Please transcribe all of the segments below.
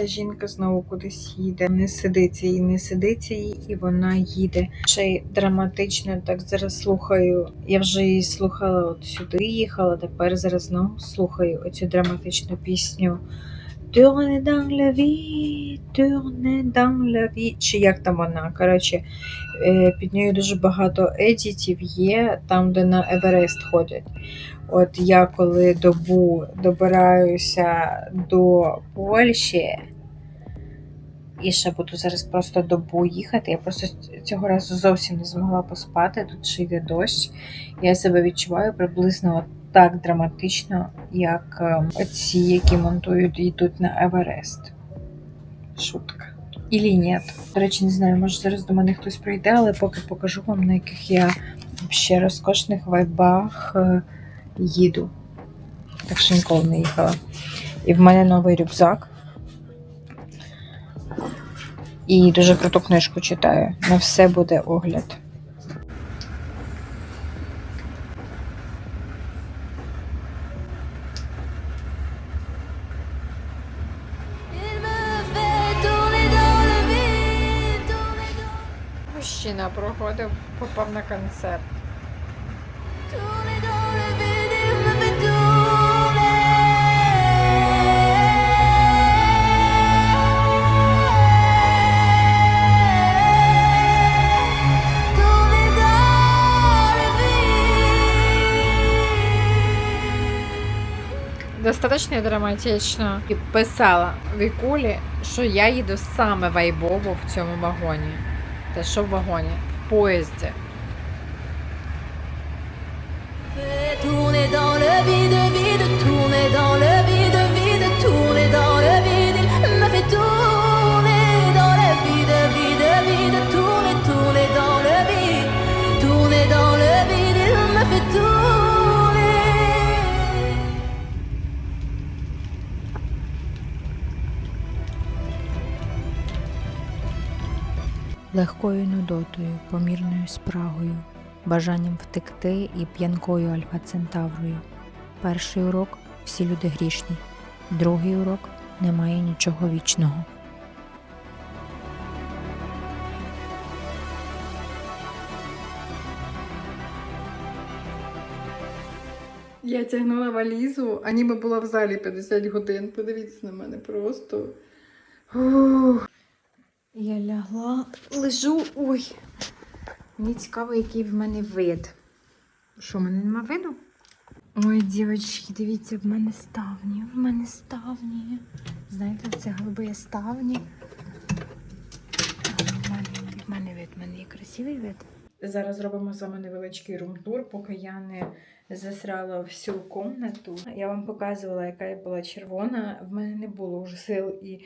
Ця жінка знову кудись їде. Не сидиться їй, не сидиться їй, і вона їде. Ще й драматично так зараз слухаю. Я вже її слухала от сюди їхала, тепер зараз знову слухаю оцю драматичну пісню. Tourne dans la vie, tourne dans. Чи як там вона? Коротше, під нею дуже багато едітів є, там, де на Еверест ходять. От я коли добу добираюся до Польщі, і ще буду зараз просто добу їхати. Я просто цього разу зовсім не змогла поспати. Тут ще йде дощ. Я себе відчуваю приблизно так драматично, як ем, оці, які монтують йдуть на Еверест. Шутка. Ілі ні. До речі, не знаю, може зараз до мене хтось прийде, але поки покажу вам, на яких я ще розкошних вайбах е, їду. Так що ніколи не їхала. І в мене новий рюкзак. І дуже круту книжку читаю. На все буде огляд. Мужчина проходив, попав на концерт. Достаточно драматично і писала Вікулі, що я їду саме вайбово в цьому вагоні. Та що в вагоні? В поїзді. Tourner dans le vide, vide, tourner dans le легкою нудотою, помірною спрагою, бажанням втекти і п'янкою Альфа Центаврою. Перший урок всі люди грішні, другий урок немає нічого вічного. Я тягнула валізу, а ніби була в залі 50 годин. Подивіться на мене просто. Ух. Я лягла, лежу. Ой. Мені цікаво, який в мене вид. Що, в мене нема виду? Ой, дівчатки, дивіться, в мене ставні, в мене ставні. Знаєте, це голубі ставні. В мене, в мене вид, в мене є красивий вид. Зараз зробимо з вами невеличкий рум-тур, поки я не засрала всю комнату. Я вам показувала, яка я була червона. В мене не було вже сил і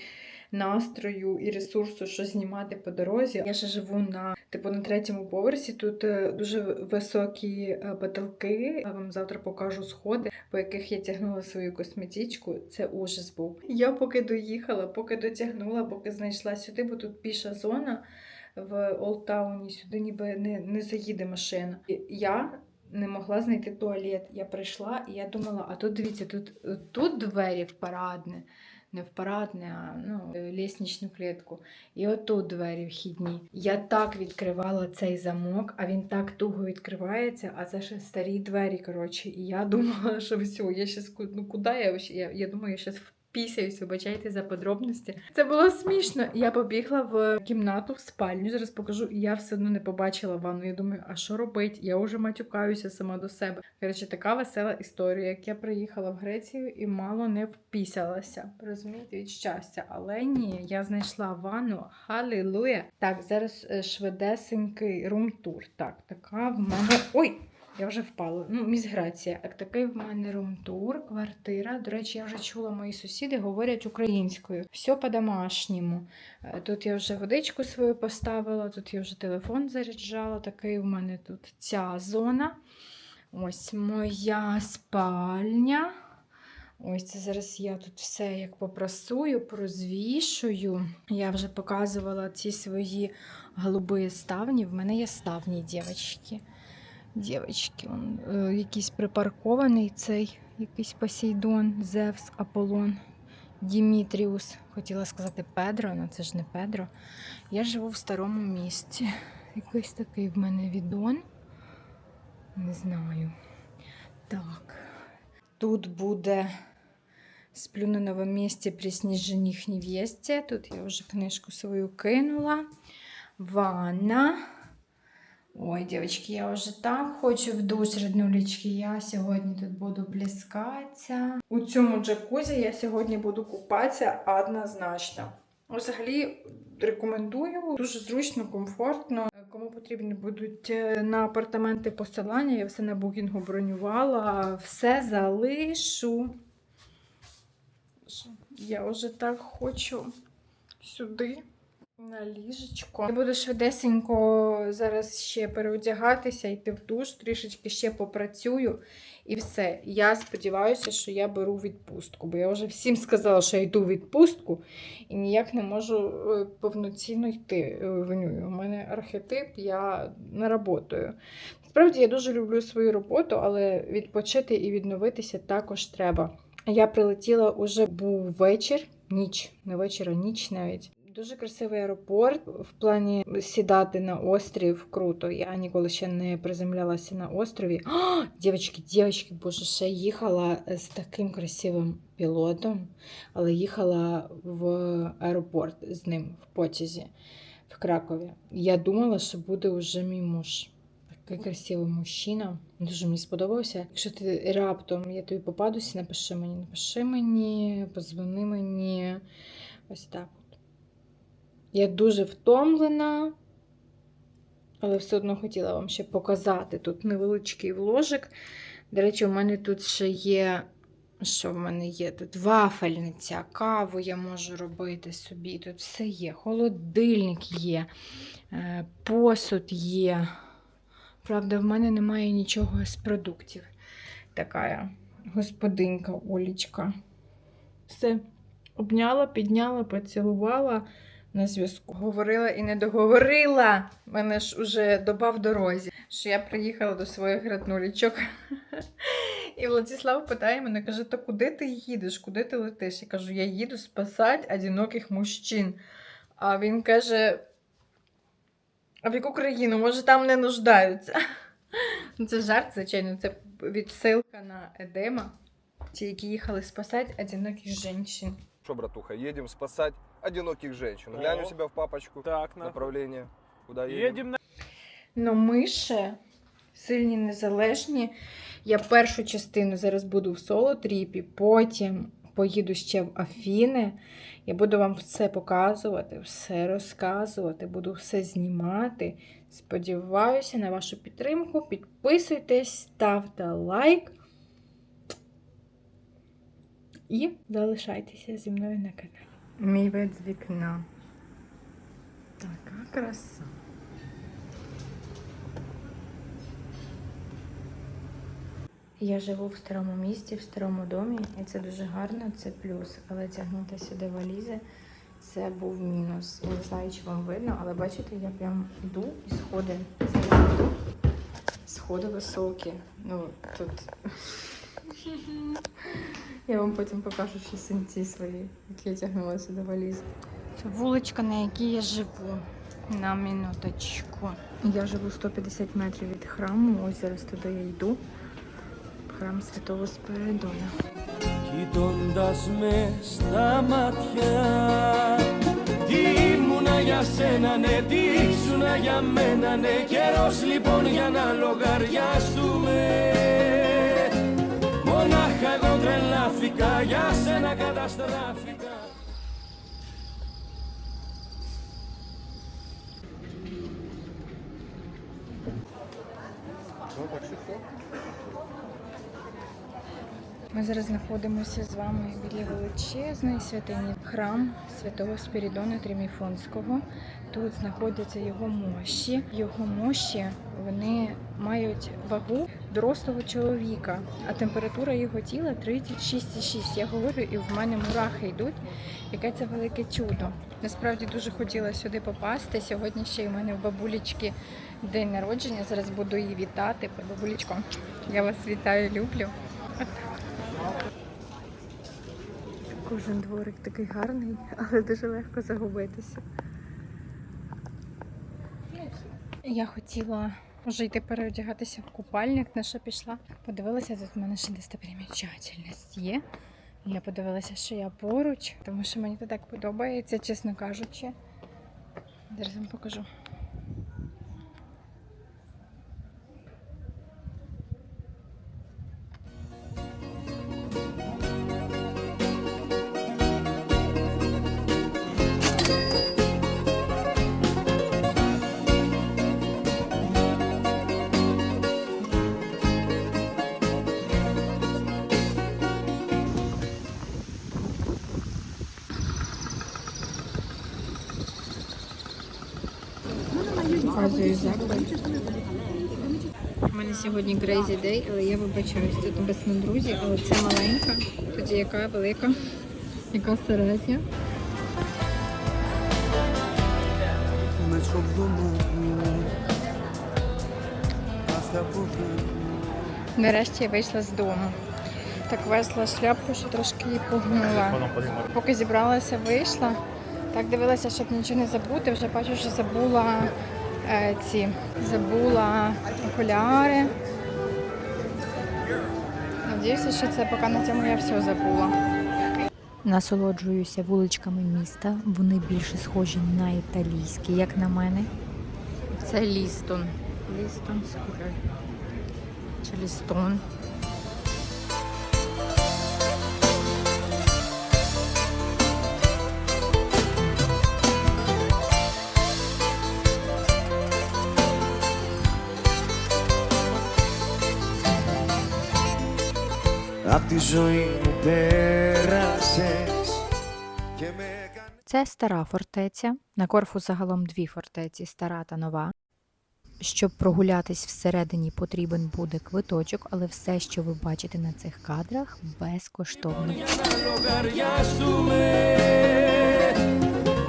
настрою, і ресурсу, що знімати по дорозі. Я ще живу на типу на третьому поверсі. Тут е, дуже високі е, потолки. Я вам завтра покажу сходи, по яких я тягнула свою косметичку. Це ужас був. Я поки доїхала, поки дотягнула, поки знайшла сюди, бо тут піша зона в Олтауні, сюди ніби не, не заїде машина. Я не могла знайти туалет. Я прийшла і я думала, а тут дивіться, тут, тут двері в парадне. Не в парадне, а ну, лісничну клітку. І отут двері вхідні. Я так відкривала цей замок, а він так туго відкривається, а це ще старі двері. коротше. І я думала, що все, я щас, ну куди я? Я, я думаю, я зараз впісяюсь, вибачайте за подробності. Це було смішно. Я побігла в кімнату, в спальню. Зараз покажу, я все одно не побачила ванну. Я думаю, а що робити? Я вже матюкаюся сама до себе. Коротше, така весела історія, як я приїхала в Грецію і мало не впісялася. Розумієте, від щастя. Але ні, я знайшла ванну. Халілуя. Так, зараз е, швидесенький рум-тур. Так, така в мене. Ой! Я вже впала. Ну, міграція. Так, такий в мене рум-тур, квартира. До речі, я вже чула, мої сусіди говорять українською. Все по-домашньому. Е, Тут я вже водичку свою поставила, тут я вже телефон заряджала. Такий в мене тут ця зона. Ось моя спальня. Ось це зараз я тут все як попрасую, прозвішую. Я вже показувала ці свої голуби ставні. В мене є ставні, дівчатки. Дівчатки, он, е, якийсь припаркований цей якийсь Посейдон, Зевс, Аполлон. Дімітріус. Хотіла сказати Педро, але це ж не Педро. Я живу в старому місті. Якийсь такий в мене відон. Не знаю. Так. Тут буде сплю на новому місці при сніженіх. Тут я вже книжку свою кинула. Ванна. Ой, дівчатки, я вже так хочу в душ, роднулечки. Я сьогодні тут буду плескатися. У цьому джакузі я сьогодні буду купатися однозначно. Взагалі рекомендую. Дуже зручно, комфортно. Кому потрібні будуть е, на апартаменти посилання, я все на букінгу бронювала. Все залишу. Я вже так хочу сюди. На ліжечко. Я буду швидесенько зараз ще переодягатися, йти в душ, трішечки ще попрацюю і все. Я сподіваюся, що я беру відпустку, бо я вже всім сказала, що я йду в відпустку і ніяк не можу е, повноцінно йти е, в нього. У мене архетип, я не работаю. Насправді я дуже люблю свою роботу, але відпочити і відновитися також треба. Я прилетіла уже був вечір, ніч, не вечір, а ніч навіть. Дуже красивий аеропорт в плані сідати на острів. Круто. Я ніколи ще не приземлялася на острові. О, дівчатки, дівчатки, боже, ще їхала з таким красивим пілотом, але їхала в аеропорт з ним в потязі в Кракові. Я думала, що буде вже мій муж. Такий красивий мужчина. Дуже мені сподобався. Якщо ти раптом я тобі попадуся, напиши мені, напиши мені, позвони мені. Ось так. Я дуже втомлена, але все одно хотіла вам ще показати. Тут невеличкий вложик. До речі, у мене тут ще є. Що в мене є? Тут вафельниця, каву я можу робити собі. Тут все є. Холодильник є, е, посуд є. Правда, в мене немає нічого з продуктів. Така господинка Олічка. Все. Обняла, підняла, поцілувала на зв'язку. Говорила і не договорила. Мене ж уже доба в дорозі, що я приїхала до своїх граднулічок. І Владислав питає мене, каже: то куди ти їдеш? Куди ти летиш? Я кажу, я їду спасати одиноких мужчин. А він каже: А в яку країну? Може, там не нуждаються. Ну, Це жарт, звичайно, це відсилка на Едема. Ті, які їхали спасати одиноких жінчин. Что, братуха, едем спасать одиноких женщин. Глянь у себя в папочку. Так, на. Направление. Куда едем? Едем на... Ну, ми ще сильні, незалежні. Я першу частину зараз буду в соло-тріпі, потім поїду ще в Афіни. Я буду вам все показувати, все розказувати, буду все знімати. Сподіваюся на вашу підтримку. Підписуйтесь, ставте лайк. І залишайтеся зі мною на каналі. Мій вид з вікна. Така краса. Я живу в старому місті, в старому домі, і це дуже гарно, це плюс. Але тягнути сюди валізи це був мінус. Я не знаю, чи вам видно, але бачите, я прям йду і сходи. Йду. Сходи високі. Ну, тут. Я вам потім покажу ще синці свої, які я тягнула сюди валізи. Це вуличка, на якій я живу. На минуточку. Я живу 150 метрів від храму. Ось зараз туди я йду. Храм Святого Спиридона. Κοιτώντας με στα μάτια Τι ήμουνα για σένα, ναι, τι ήσουνα για μένα, ναι Καιρός λοιπόν για να λογαριαστούμε τρελάθηκα, για σένα καταστράφηκα Ну, так что всё. Ми зараз знаходимося з вами біля величезної святині храм святого Спірідона Триміфонського. Тут знаходяться його мощі. Його мощі вони мають вагу дорослого чоловіка, а температура його тіла 36,6. Я говорю, і в мене мурахи йдуть. Яке це велике чудо. Насправді дуже хотіла сюди попасти. Сьогодні ще й у мене в бабулечки день народження. Зараз буду її вітати. Бабулечко, я вас вітаю, люблю. Кожен дворик такий гарний, але дуже легко загубитися. Я хотіла вже йти переодягатися в купальник, на що пішла. Подивилася, тут в мене ще достопримічательність є. Я подивилася, що я поруч, тому що мені це так подобається, чесно кажучи. Зараз вам покажу. Сьогодні crazy day, але я вибачаюсь. Тут без друзі, але це маленька, тоді яка велика, яка середня. Нарешті я вийшла з дому. Так весла шляпку, що трошки її погнула. Поки зібралася, вийшла. Так дивилася, щоб нічого не забути. Вже бачу, що забула ці забула окуляри. Надіюся, що це поки на цьому я все забула. Насолоджуюся вуличками міста. Вони більше схожі на італійські, як на мене. Це Лістон. Лістон скоро. Чи Лістон. τη ζωή μου πέρασες Και με έκανες Це стара фортеця. На Корфу загалом дві фортеці стара та нова. Щоб прогулятись всередині, потрібен буде квиточок, але все, що ви бачите на цих кадрах, безкоштовно. για να λογαριαστούμε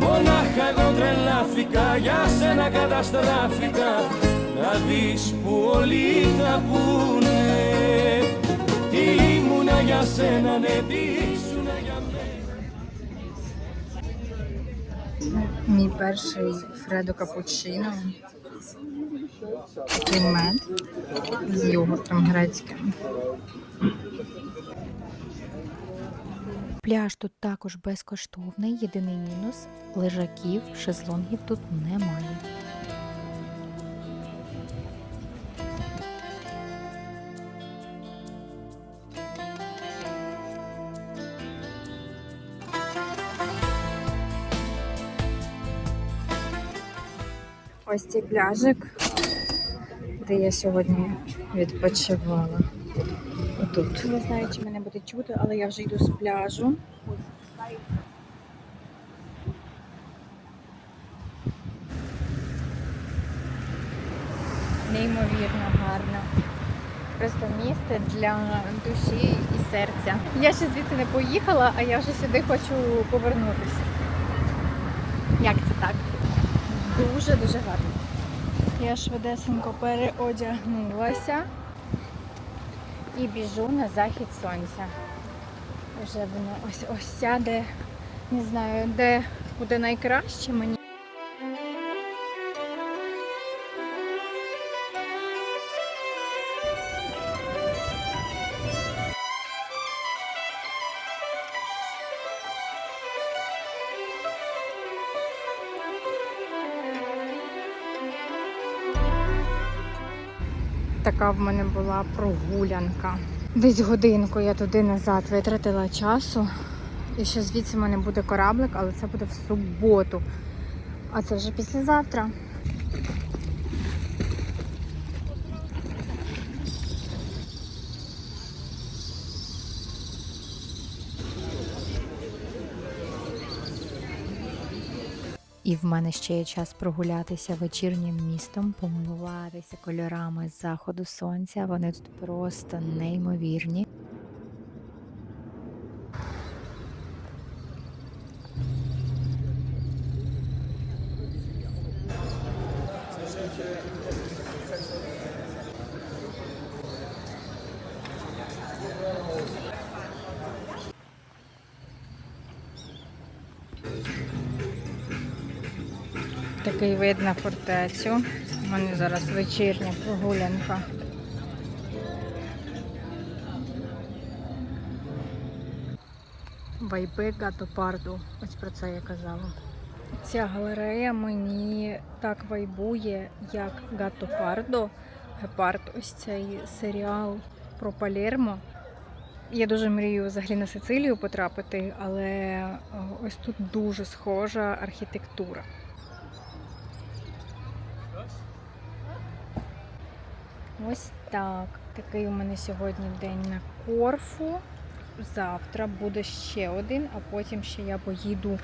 Μονάχα εγώ τρελάθηκα, για σένα καταστράφηκα Να δεις που όλοι θα πούνε Τι ήμουνα για σένα, ναι τι ήσουνα για μένα Мій перший Фредо капучино. Такий мед з йогуртом грецьким. Пляж тут також безкоштовний. Єдиний мінус лежаків, шезлонгів тут немає. Ось цей пляжик, де я сьогодні відпочивала. Отут. Не знаю, чи мене буде чути, але я вже йду з пляжу. Неймовірно гарно. Просто місце для душі і серця. Я ще звідси не поїхала, а я вже сюди хочу повернутися. Як це так? Дуже-дуже гарно. Я швидесенько переодягнулася і біжу на захід сонця. Вже воно ось ось сяде. Не знаю, де буде найкраще мені. Така в мене була прогулянка. Десь годинку я туди назад витратила часу. І ще звідси в мене буде кораблик, але це буде в суботу. А це вже післязавтра. І в мене ще є час прогулятися вечірнім містом, помилуватися кольорами заходу сонця. Вони тут просто неймовірні. Такий вид фортецю. У мене зараз вечірня прогулянка. Вайби Гатопарду. Ось про це я казала. Ця галерея мені так вайбує, як Гатопардо. Гепард, ось цей серіал про Палермо. Я дуже мрію взагалі на Сицилію потрапити, але е, ось тут дуже схожа архітектура. Ось так. Такий у мене сьогодні день на Корфу. Завтра буде ще один, а потім ще я поїду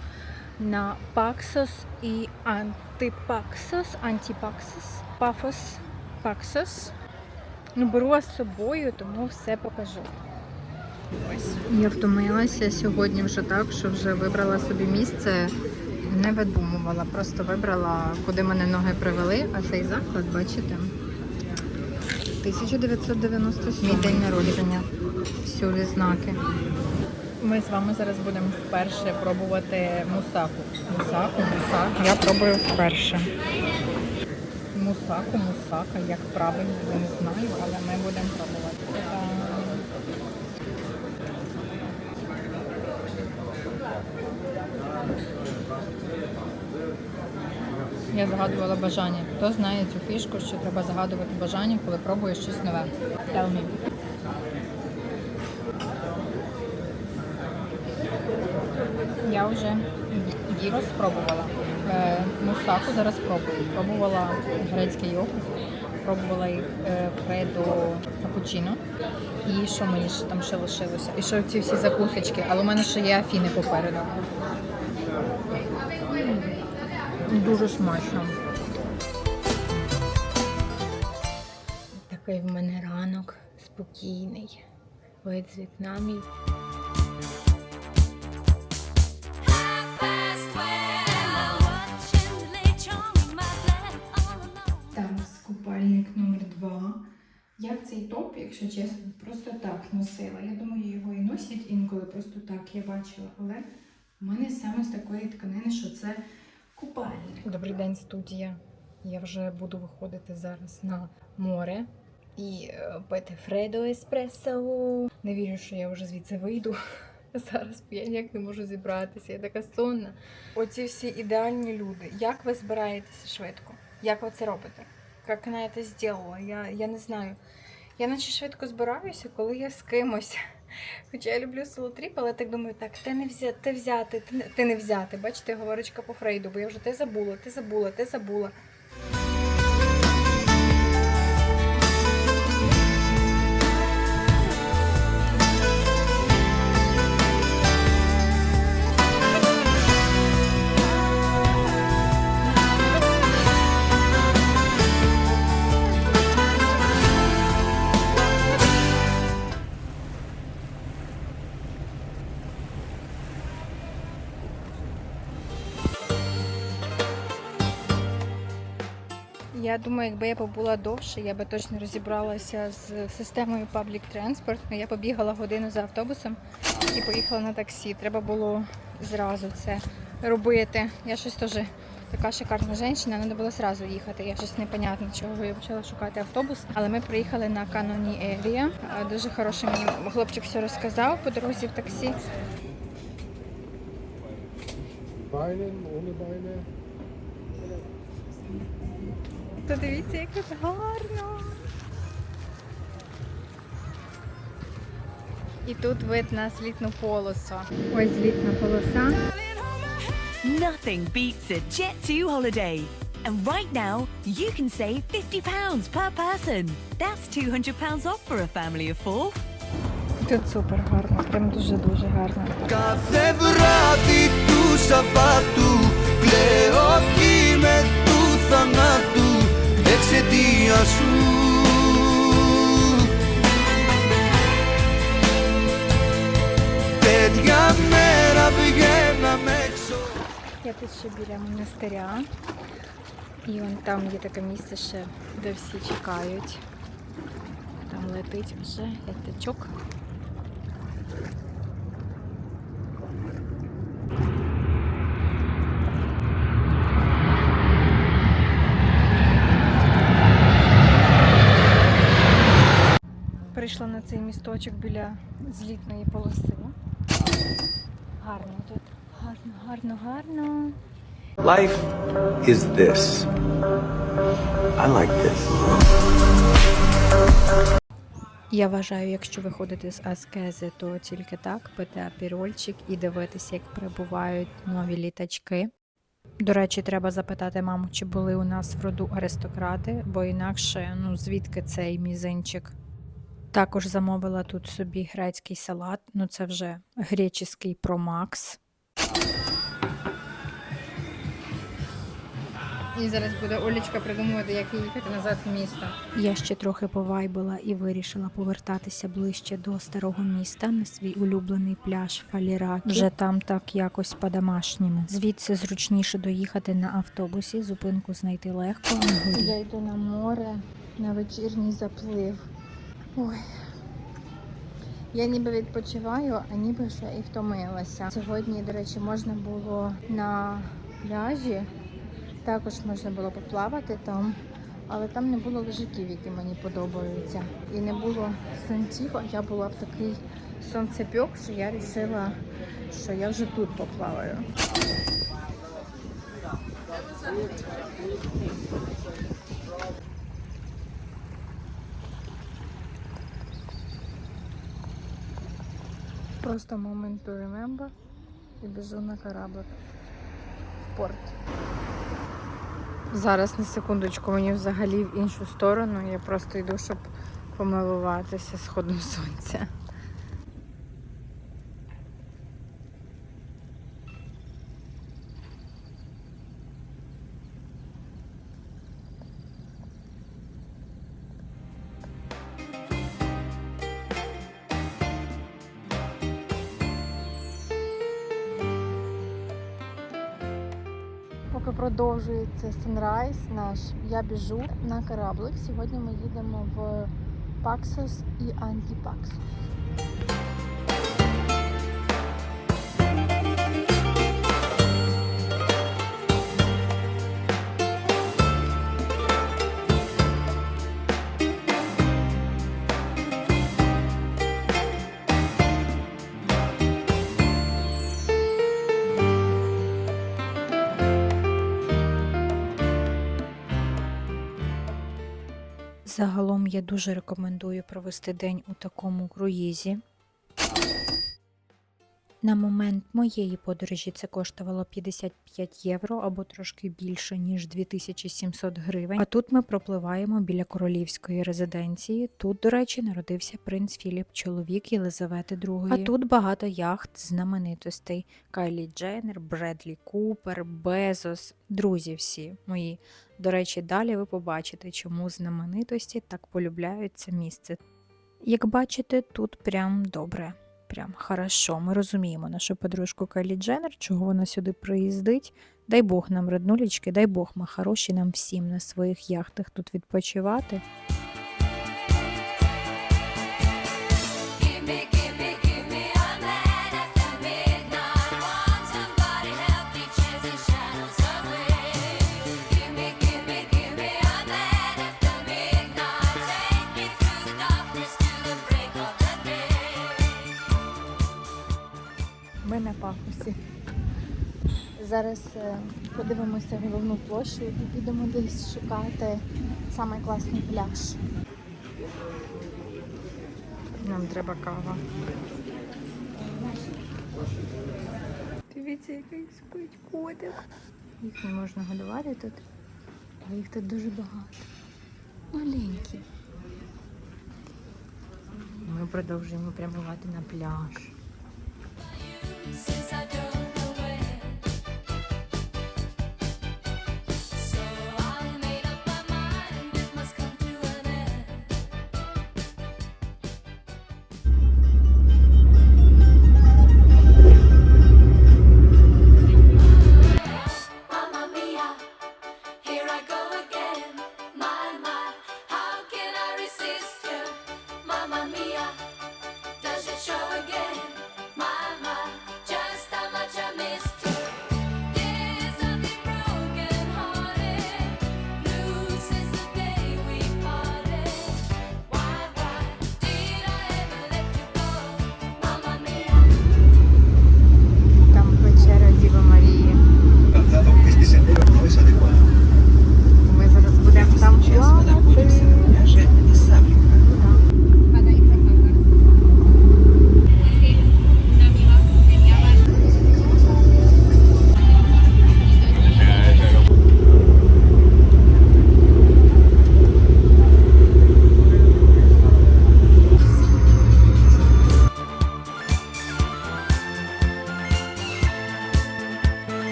на Паксос і Антипаксос, Антипаксос, Пафос, Паксос. Ну, беру вас з собою, тому все покажу. Ось. Я втомилася сьогодні вже так, що вже вибрала собі місце, не видумувала, просто вибрала, куди мене ноги привели, а цей заклад, бачите? 1997 Мій день народження. Всюди знаки. Ми з вами зараз будемо вперше пробувати мусаку. Мусаку, мусаку. Я пробую вперше. Мусаку, мусака, як правильно, я не знаю, але ми будемо пробувати. Та- Я загадувала бажання. Хто знає цю фішку, що треба загадувати бажання, коли пробуєш щось нове? Tell me. Я вже гіро спробувала. Е, Мусаку зараз спробую. Пробувала грецький йогурт, пробувала їх е, фредо капучино. І що мені ще там ще лишилося? І ще ці всі закусочки, але у мене ще є афіни попереду. Дуже смачно. Такий в мене ранок спокійний. Вид з В'єтнамі. Зараз купальник номер два. Я цей топ, якщо чесно, просто так носила. Я думаю, його і носять інколи просто так, я бачила. Але в мене саме з такої тканини, що це купальник. Добрий день, студія. Я вже буду виходити зараз на море і е, пити Фредо еспресо. Не вірю, що я вже звідси вийду. Зараз я ніяк не можу зібратися, я така сонна. Оці всі ідеальні люди. Як ви збираєтеся швидко? Як ви це робите? Як вона це зробила? Я, я не знаю. Я наче швидко збираюся, коли я з кимось. Хоча я люблю солотріп, але так думаю, так, ти не взяти, ти взяти, ти не, ти не взяти. Бачите, говорочка по Фрейду, бо я вже те забула, ти забула, ти забула. Я думаю, якби я побула довше, я би точно розібралася з системою public transport. Ну, Я побігала годину за автобусом і поїхала на таксі. Треба було зразу це робити. Я щось теж така шикарна жінка, треба було зразу їхати. Я щось непонятно, чого я почала шукати автобус. Але ми приїхали на Каноні Ерія. Дуже хороший мені хлопчик все розказав по дорозі в таксі. Beinen, ohne Beine. Подивіться, як тут гарно. І тут вид на злітну полосу. Ось злітна полоса. Nothing beats a Jet2 holiday. And right now, you can save £50 per person. That's £200 off for a family of four. Тут супер гарно, прям дуже-дуже гарно. Κάθε βράδυ του Σαββάτου Κλαίω με του θανάτου Εξαιτία σου Τέτοια μέρα βγαίναμε έξω Я тут ще біля монастиря. І вон там є таке місце ще, де всі чекають. Там летить вже літачок. Прийшла на цей місточок біля злітної полоси. Гарно тут. Гарно, гарно, гарно. Life is this. I like this. Я вважаю, якщо виходити з аскези, то тільки так пити апірольчик і дивитися, як прибувають нові літачки. До речі, треба запитати маму, чи були у нас в роду аристократи, бо інакше, ну звідки цей мізинчик. Також замовила тут собі грецький салат, ну це вже греческий промакс. І зараз буде Олічка придумувати, як їхати назад в місто. Я ще трохи повайбила і вирішила повертатися ближче до старого міста на свій улюблений пляж Фаліракі. Вже там так якось по-домашньому. Звідси зручніше доїхати на автобусі, зупинку знайти легко. Я йду на море на вечірній заплив. Ой. Я ніби відпочиваю, а ніби ще і втомилася. Сьогодні, до речі, можна було на пляжі, також можна було поплавати там, але там не було лежаків, які мені подобаються. І не було сонців, я була в такий сонцепьок, що я вирішила, що я вже тут поплаваю. Просто moment to remember і біжу на кораблик в порт. Зараз на секундочку мені взагалі в іншу сторону. Я просто йду, щоб помилуватися сходом сонця. Продовжується санрайз наш, я біжу на кораблик. Сьогодні ми їдемо в Паксос і Антіпаксос. Загалом я дуже рекомендую провести день у такому круїзі. На момент моєї подорожі це коштувало 55 євро або трошки більше, ніж 2700 гривень. А тут ми пропливаємо біля королівської резиденції. Тут, до речі, народився принц Філіп, чоловік Єлизавети II. А тут багато яхт знаменитостей: Кайлі Дженнер, Бредлі Купер, Безос, друзі всі мої. До речі, далі ви побачите, чому знаменитості так полюбляють це місце. Як бачите, тут прям добре. Прям хорошо. Ми розуміємо нашу подружку Кайлі Дженнер, чого вона сюди приїздить. Дай Бог нам роднулічки, дай Бог ми хороші нам всім на своїх яхтах тут відпочивати. Пафосі. Зараз е, подивимося головну площу і підемо десь шукати самий класний пляж. Нам треба кава. Дивіться, який спить котик. Їх не можна годувати тут, а їх тут дуже багато. Маленькі. Ми продовжуємо прямувати на пляж. Since I don't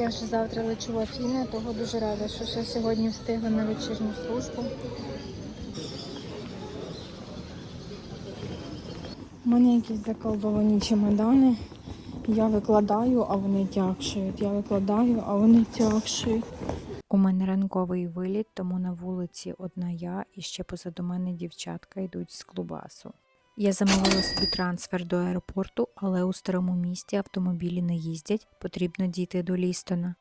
Я вже завтра лечу в Афіни, того дуже рада, що ще сьогодні встигла на вечірню службу. У мене якісь заколдовані чемодани. Я викладаю, а вони тякшують. Я викладаю, а вони тякшують. У мене ранковий виліт, тому на вулиці одна я і ще позаду мене дівчатка йдуть з клубасу. Я замовила собі трансфер до аеропорту, але у старому місті автомобілі не їздять, потрібно дійти до Лістона.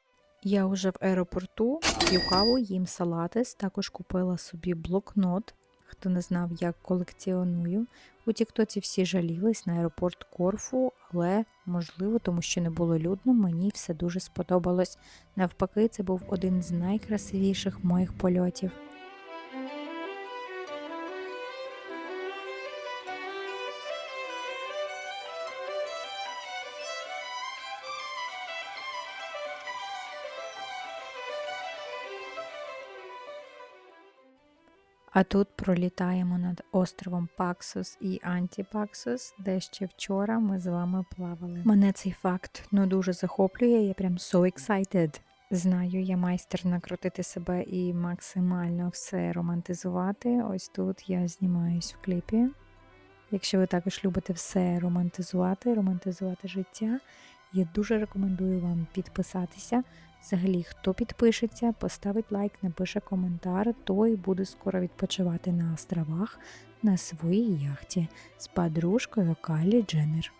Я вже в аеропорту п'ю каву, їм салатис, також купила собі блокнот. Хто не знав, як колекціоную. У Тіктоці всі жалілись на аеропорт Корфу, але можливо, тому що не було людно, мені все дуже сподобалось. Навпаки, це був один з найкрасивіших моїх польотів. А тут пролітаємо над островом Паксус і Антіпаксус, де ще вчора ми з вами плавали. Мене цей факт ну дуже захоплює. Я прям so excited. Знаю, я майстер накрутити себе і максимально все романтизувати. Ось тут я знімаюсь в кліпі. Якщо ви також любите все романтизувати, романтизувати життя, я дуже рекомендую вам підписатися. Взагалі, хто підпишеться, поставить лайк, напише коментар, той буде скоро відпочивати на островах на своїй яхті з подружкою Калі Дженнер.